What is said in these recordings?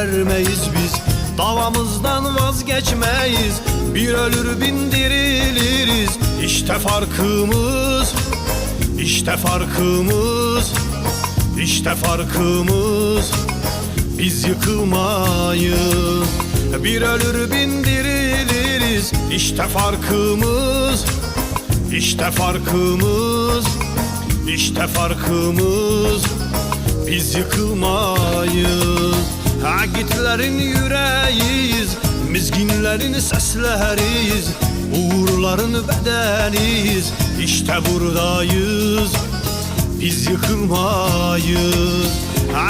vermeyiz biz. Davamızdan vazgeçmeyiz. Bir ölür bindiriliriz İşte farkımız İşte farkımız İşte farkımız. Biz yıkılmayız. Bir ölür bindiriliriz İşte farkımız İşte farkımız. İşte farkımız. Biz yıkılmayız Agitlerin yüreğiyiz Mizginlerin sesleriyiz Uğurların bedeniyiz. İşte buradayız Biz yıkılmayız.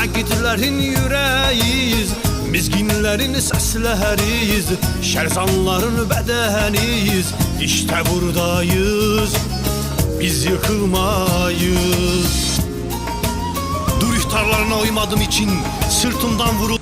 Agitlerin yüreğiyiz Mizginlerin sesleriyiz. Şerzanların bedeniyiz İşte buradayız Biz yıkılmayız. Dur ihtarlarına uymadığım için sırtımdan vurul